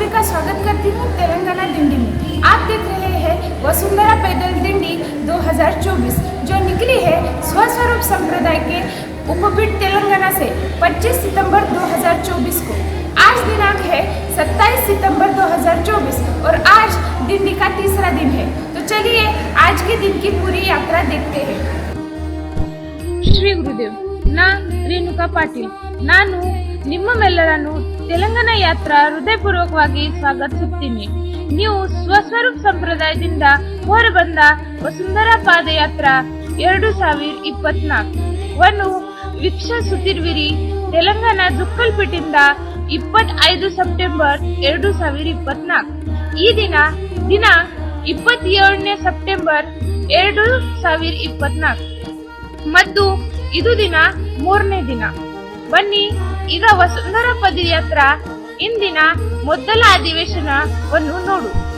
सभी का स्वागत करती हूँ तेलंगाना दिंडी में आप देख रहे हैं वसुंधरा पैदल दिंडी 2024 जो निकली है स्वस्वरूप संप्रदाय के उपपीठ तेलंगाना से 25 सितंबर 2024 को आज दिनांक है 27 सितंबर 2024 और आज दिंडी का तीसरा दिन है तो चलिए आज के दिन की पूरी यात्रा देखते हैं ಶ್ರೀ ಗುರುದೇವ್ ನಾ ರೇಣುಕಾ ಪಾಟೀಲ್ ನಾನು ನಿಮ್ಮನ್ನೆಲ್ಲರನ್ನು ತೆಲಂಗಾಣ ಯಾತ್ರಾ ಹೃದಯಪೂರ್ವಕವಾಗಿ ಸ್ವಾಗತಿಸುತ್ತೀನಿ. ನೀವು ಸ್ವಸ್ವರೂಪ್ ಸಂಪ್ರದಾಯದಿಂದ ಹೊರಬಂದ ವಸುಂಧರ ಪಾದಯಾತ್ರಾ ಎರಡು ಸಾವಿರ ಇಪ್ಪತ್ನಾಲ್ಕು. ವನ್ನು ವೀಕ್ಷಿಸುತ್ತಿರುವಿರಿ. ತೆಲಂಗಾಣ ಜುಕ್ಕಲ್ಪೇಟಿಂದ ಇಪ್ಪತ್ತೈದು ಸೆಪ್ಟೆಂಬರ್ ಎರಡು ಸಾವಿರ ಇಪ್ಪತ್ನಾಲ್ಕು. ಈ ದಿನ ದಿನ ಇಪ್ಪತ್ತೇಳನೇ ಸೆಪ್ಟೆಂಬರ್ ಎರಡು ಸಾವಿರ ಇಪ್ಪತ್ನಾಲ್ಕು. ಮತ್ತು ಇದು ದಿನ ಮೂರನೇ ದಿನ. ಬನ್ನಿ. ಈಗ ಪದಿ ಪದಯಾತ್ರಾ ಇಂದಿನ ಮೊದಲ ಅಧಿವೇಶನವನ್ನು ನೋಡು.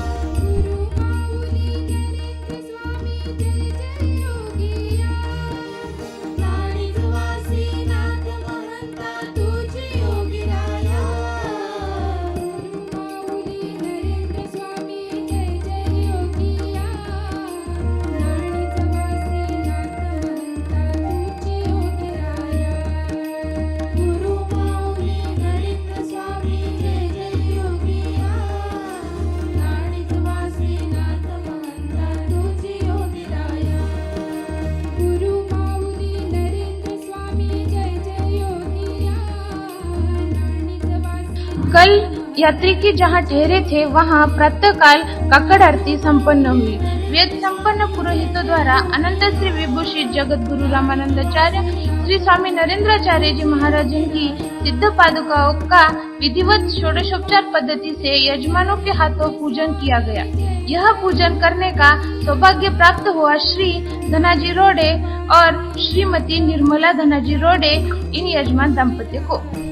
यात्री के जहाँ ठहरे थे, वहाँ प्रातःकाल काकड़ आरती संपन्न हुई। वेद संपन्न पुरोहितों द्वारा अनंत श्री विभूषित जगत गुरु रामानंदाचार्य, श्री स्वामी नरेंद्राचार्य जी महाराज की सिद्ध पादुकाओं का विधिवत षोडशोपचार पद्धति से यजमानों के हाथों पूजन किया गया। यह पूजन करने का सौभाग्य प्राप्त हुआ श्री धनाजी रोडे और श्रीमती निर्मला धनाजी रोडे, इन यजमान दंपति को।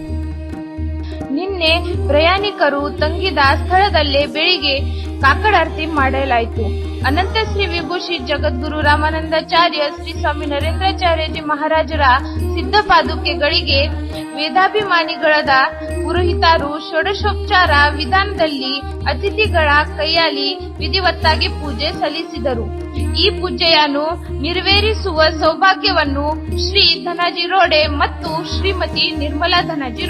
ನಿನ್ನೆ ಪ್ರಯಾಣಿಕರು ತಂಗಿದ ಸ್ಥಳದಲ್ಲೇ ಬೆಳಿಗ್ಗೆ ಕಾಕಡಾರ್ತಿ ಮಾಡಲಾಯಿತು. ಅನಂತ ಶ್ರೀ ವಿಭೂಷಿ ಜಗದ್ಗುರು ರಾಮಾನಂದಾಚಾರ್ಯ ಶ್ರೀ ಸ್ವಾಮಿ ನರೇಂದ್ರಾಚಾರ್ಯಜಿ ಮಹಾರಾಜರ ಸಿದ್ಧ ಪಾದುಕೆಗಳಿಗೆ ವೇದಾಭಿಮಾನಿಗಳಾದ ಪುರೋಹಿತರು ಷೋಡಶೋಪಚಾರ ವಿಧಾನದಲ್ಲಿ ಅತಿಥಿಗಳ ಕೈಯಲ್ಲಿ ವಿಧಿವತ್ತಾಗಿ ಪೂಜೆ ಸಲ್ಲಿಸಿದರು. ಈ ಪೂಜೆಯನ್ನು ನೆರವೇರಿಸುವ ಸೌಭಾಗ್ಯವನ್ನು ಶ್ರೀ ಧನಾಜಿ ರೋಡೆ ಮತ್ತು ಶ್ರೀಮತಿ ನಿರ್ಮಲಾ ಧನಾಜಿ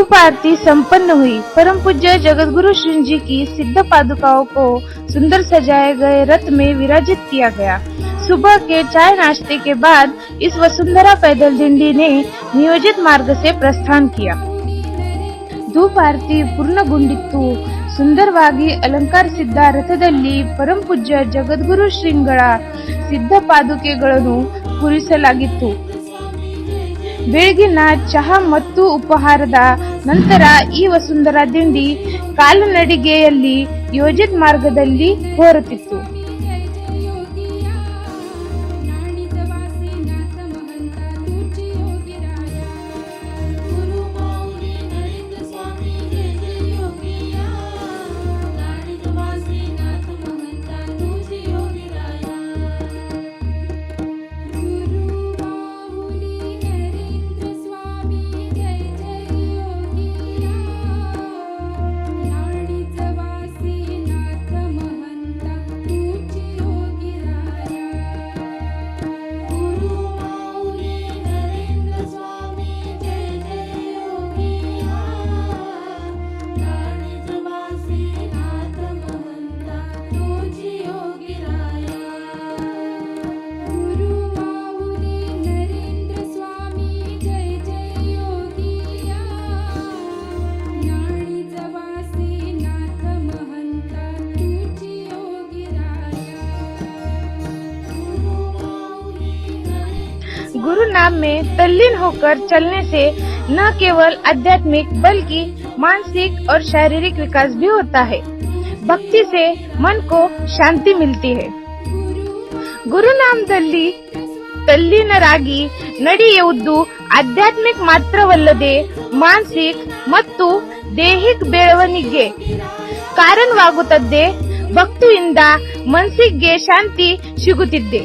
धूप आरती संपन्न हुई परम पूज्य जगतगुरु श्री जी की सिद्ध पादुकाओं को सुंदर सजाए गए रथ में विराजित किया गया सुबह के चाय नाश्ते के बाद इस वसुंधरा पैदल दिंडी ने नियोजित मार्ग से प्रस्थान किया ಧೂಪ ಆರತಿ ಪೂರ್ಣಗೊಂಡಿತ್ತು ಸುಂದರವಾಗಿ ಅಲಂಕರಿಸಿದ್ದ ರಥದಲ್ಲಿ ಪರಮಪೂಜ್ಯ ಜಗದ್ಗುರು ಶ್ರೀಗಳ ಸಿದ್ಧ ಪಾದುಕೆಗಳನ್ನು ಕೂರಿಸಲಾಗಿತ್ತು ಬೆಳಗಿನ ಚಹಾ ಮತ್ತು ಉಪಹಾರದ ನಂತರ ಈ ವಸುಂಧರಾ ದಿಂಡಿ ಕಾಲುನಡಿಗೆಯಲ್ಲಿ ಯೋಜಿತ ಮಾರ್ಗದಲ್ಲಿ ಹೊರಟಿತ್ತು गुरु नाम में तल्लीन होकर चलने से न केवल आध्यात्मिक बल्कि मानसिक और शारीरिक विकास भी होता है भक्ति से मन को शांति मिलती है ಗುರುನಾಮದಲ್ಲಿ ತಲ್ಲೀನರಾಗಿ ನಡೆಯುವುದು ಆಧ್ಯಾತ್ಮಿಕ ಮಾತ್ರವಲ್ಲದೆ ಮಾನಸಿಕ ಮತ್ತು ದೈಹಿಕ ಬೆಳವಣಿಗೆ ಕಾರಣವಾಗುತ್ತದೆ ಭಕ್ತಿಯಿಂದ ಮನಸ್ಸಿಗೆ ಶಾಂತಿ ಸಿಗುತ್ತಿದೆ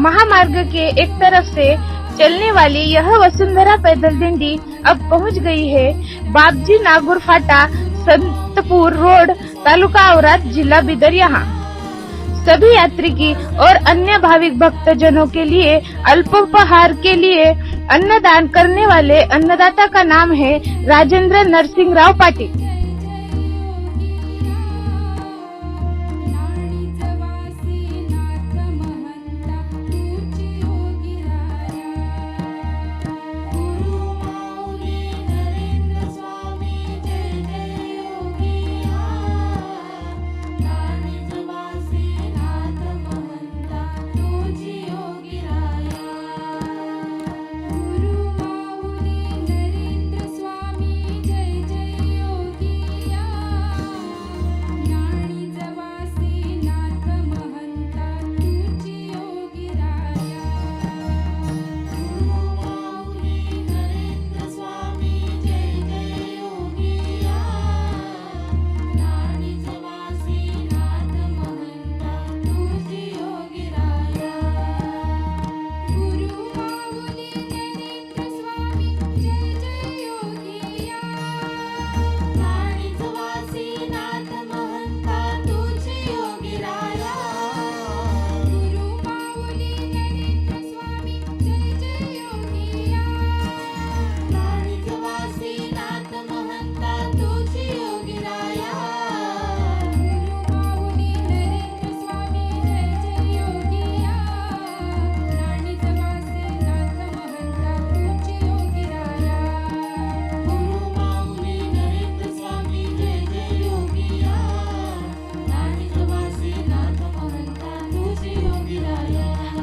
महामार्ग के एक तरफ़ से चलने वाली यह वसुंधरा पैदल डिंडी अब पहुँच गई है। बाबजी नागुर फाटा संतपुर रोड, तालुका औराद जिला बिदर यहाँ। सभी यात्री की और अन्य भाविक भक्तजनों के लिए अल्पोपहार के लिए अन्नदान करने वाले अन्नदाता का नाम है राजेंद्र नरसिंह राव पाटिल।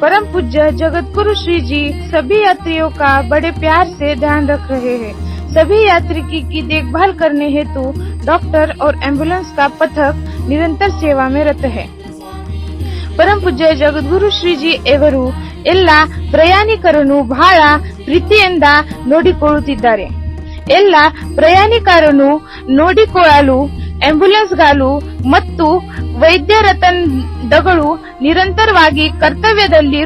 परम पूज्य जगत गुरु श्री जी सभी यात्रियों का बड़े प्यार से ध्यान रख रहे हैं सभी यात्री की, की देखभाल करने हेतु डॉक्टर और एम्बुलेंस का पथक निरंतर सेवा में रत है ಪರಂ ಪೂಜ್ಯ ಜಗದ್ಗುರು ಶ್ರೀಜಿ ಎವರು ಎಲ್ಲ ಪ್ರಯಾಣಿಕರನ್ನು ಬಹಳ ಪ್ರೀತಿಯಿಂದ ನೋಡಿಕೊಳ್ಳುತ್ತಿದ್ದಾರೆ ಎಲ್ಲ ಪ್ರಯಾಣಿಕರನ್ನು ನೋಡಿಕೊಳ್ಳಲು ಆಂಬ್ಯುಲೆನ್ಸ್ಗಳು ಮತ್ತು ವೈದ್ಯರ ತಂಡಗಳು ನಿರಂತರವಾಗಿ ಕರ್ತವ್ಯದಲ್ಲಿ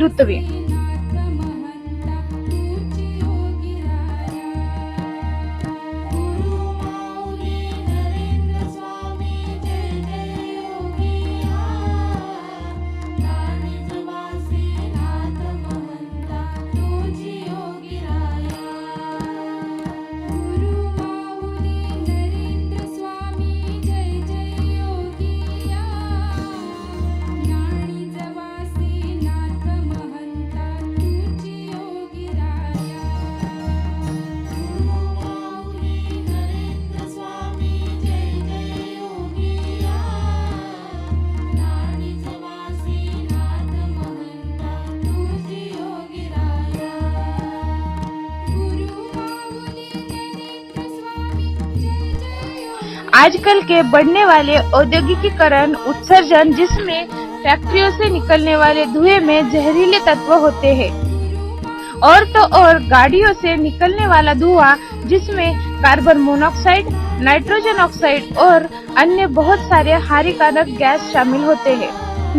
आजकल के बढ़ने वाले औद्योगिकीकरण, उत्सर्जन जिसमें फैक्ट्रियों से निकलने वाले धुएँ में जहरीले तत्व होते हैं। और तो और गाड़ियों से निकलने वाला धुआँ, जिसमें कार्बन मोनोऑक्साइड नाइट्रोजन ऑक्साइड और अन्य बहुत सारे हानिकारक गैस शामिल होते हैं,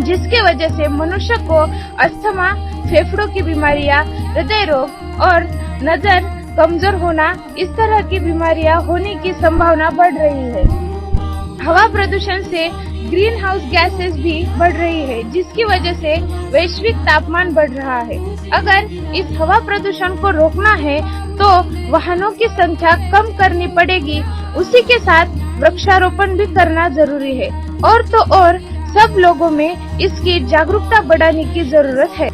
जिसकी वजह से मनुष्य को अस्थमा, फेफड़ों की बीमारियाँ, हृदय रोग और नज़र कमज़ोर होना, इस तरह की बीमारियाँ होने की संभावना बढ़ रही है। हवा प्रदूषण से ग्रीन हाउस गैसेस भी बढ़ रही है, जिसकी वजह से वैश्विक तापमान बढ़ रहा है। अगर इस हवा प्रदूषण को रोकना है तो वाहनों की संख्या कम करनी पड़ेगी। उसी के साथ वृक्षारोपण भी करना ज़रूरी है। और तो और, सब लोगों में इसकी जागरूकता बढ़ाने की ज़रूरत है।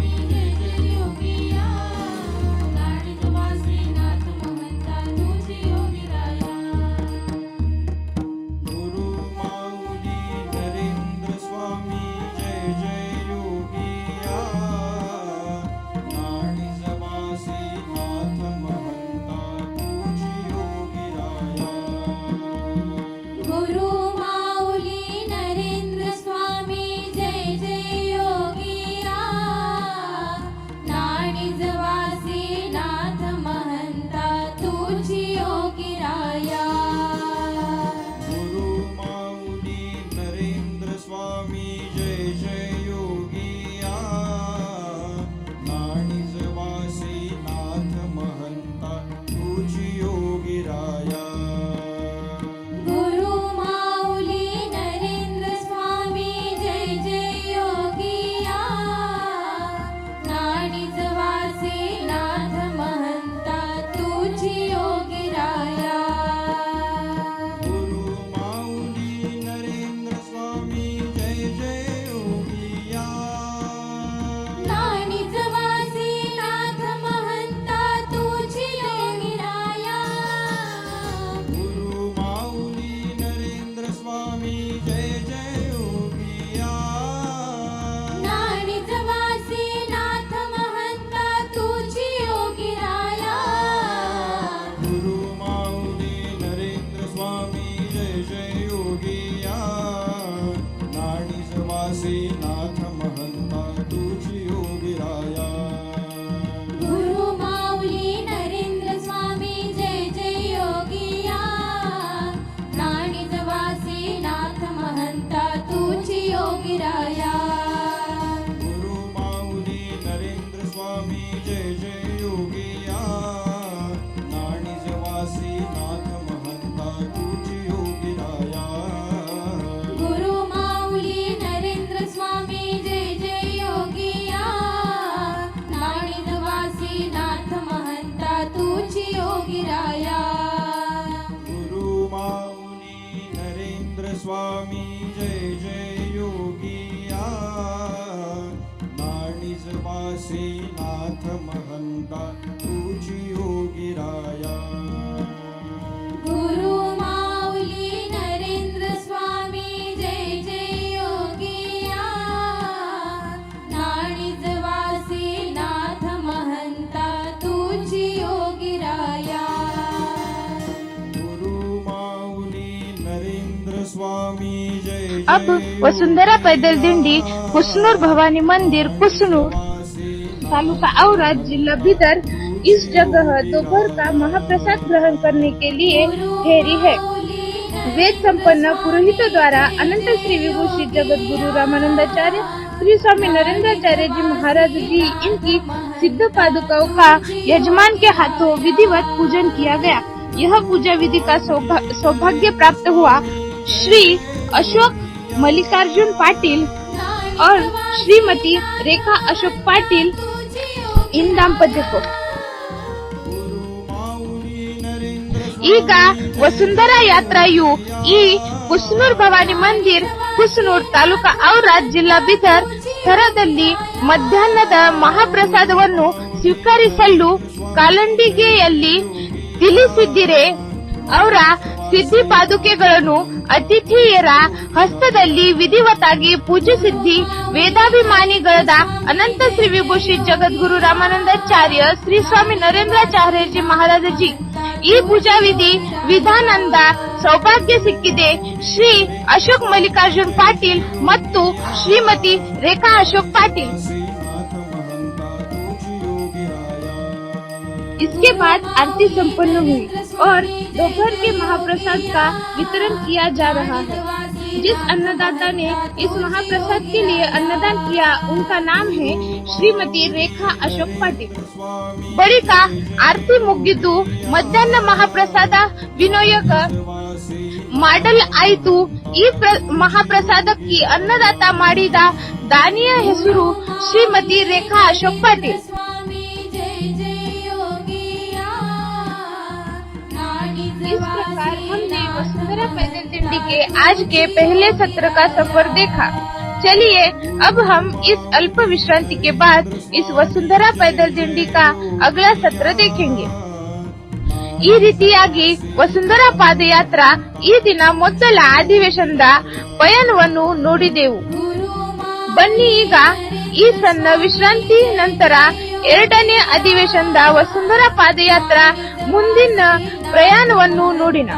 वासी नाथ महंता तुझी योगी राया। गुरु माऊली नरेंद्र स्वामी जय जय योगिया नाणीज वासी नाथ महंता तुझी योगी राया। गुरु माऊली नरेंद्र स्वामी जय जय अब वसुंधरा पैदल दिंडी कुसनूर भवानी मंदिर कुसनूर। तालुका औरत जिला बिदर इस जगह दोपहर का महाप्रसाद ग्रहण करने के लिए ठहरी है। वेद संपन्न पुरोहितों द्वारा अनंत श्री विभूषित जगत गुरु रामानंदाचार्य, श्री स्वामी नरेंद्राचार्य जी महाराज जी, इनकी सिद्ध पादुकाओं का यजमान के हाथों विधिवत पूजन किया गया। यह पूजा विधि का सौभा- सौभाग्य प्राप्त हुआ। श्री अशोक मल्लिकार्जुन पाटिल और श्रीमती रेखा अशोक पाटिल ಇನ್ ದಾಂಪತ್ಯಕ್ಕೂ. ಈಗ ವಸುಂಧರಾ ಯಾತ್ರೆಯು ಈ ಕುಸ್ನೂರ್ ಭವಾನಿ ಮಂದಿರ್, ಕುಸ್ನೂರ್ ತಾಲೂಕಾ ಅವರ ಜಿಲ್ಲಾ ಬಿದರ್ ಸ್ಥಳದಲ್ಲಿ ಮಧ್ಯಾಹ್ನದ ಮಹಾಪ್ರಸಾದವನ್ನು ಸ್ವೀಕರಿಸಲು ಕಾಲಂಡಿಗೆಯಲ್ಲಿ ತಿಳಿಸಿದ್ದಿರೆ. ಅವರ ಸಿದ್ಧಿ ಪಾದುಕೆಗಳನ್ನು ಅತಿಥಿಯರ ಹಸ್ತದಲ್ಲಿ ವಿಧಿವತ್ತಾಗಿ ಪೂಜಿಸಿದ್ದಿ ವೇದಾಭಿಮಾನಿಗಳಾದ ಅನಂತ ಶ್ರೀ ವಿಭೂಷಿ ಜಗದ್ಗುರು ರಾಮಾನಂದಾಚಾರ್ಯ ಶ್ರೀ ಸ್ವಾಮಿ ನರೇಂದ್ರಾಚಾರ್ಯಜಿ ಮಹಾರಾಜಜಿ. ಈ ಪೂಜಾ ವಿಧಿ ವಿಧಾನಂದ ಸೌಭಾಗ್ಯ ಸಿಕ್ಕಿದೆ. ಶ್ರೀ ಅಶೋಕ್ ಮಲ್ಲಿಕಾರ್ಜುನ್ ಪಾಟೀಲ್ ಮತ್ತು ಶ್ರೀಮತಿ ರೇಖಾ ಅಶೋಕ್ ಪಾಟೀಲ್. इसके बाद आरती संपन्न हुई और दोपहर के महाप्रसाद का वितरण किया जा रहा है जिस अन्नदाता ने इस महाप्रसाद के लिए अन्नदान किया उनका नाम है श्रीमती रेखा अशोक पाटिल स्वामी ಬಳಿಕ ಆರತಿ ಮುಗಿದ್ದು ಮಧ್ಯಾಹ್ನ ಮಹಾಪ್ರಸಾದ ವಿನಿಯೋಗ वासी ಮಾಡಲ್ ಆಯಿತು ಈ ಪ್ರ- ಮಹಾಪ್ರಸಾದಕ್ಕೆ ಅನ್ನದಾತ ಮಾಡಿದ ದಾನಿಯ ಹೆಸರು ಶ್ರೀಮತಿ ರೇಖಾ ಅಶೋಕ್ ಪಾಟೀಲ್ पैदल दिंडी के आज के पहले सत्र का सफर देखा चलिए अब हम इस अल्प विश्रांति के बाद इस वसुंधरा पैदल दिंडी का अगला सत्र देखेंगे ಈ ರೀತಿಯಾಗಿ ವಸುಂಧರಾ ಪಾದಯಾತ್ರಾ ಈ ದಿನ ಮೊದಲ ಅಧಿವೇಶನದ ಪಯಣವನ್ನು ನೋಡಿದೆವು गुरु ಬನ್ನಿ ಈಗ ಈ ಸಣ್ಣ ವಿಶ್ರಾಂತಿ ನಂತರ ಎರಡನೇ ಅಧಿವೇಶನದ ವಸುಂಧರಾ ಪಾದಯಾತ್ರಾ ಮುಂದಿನ ಪ್ರಯಾಣವನ್ನು ನೋಡಿನ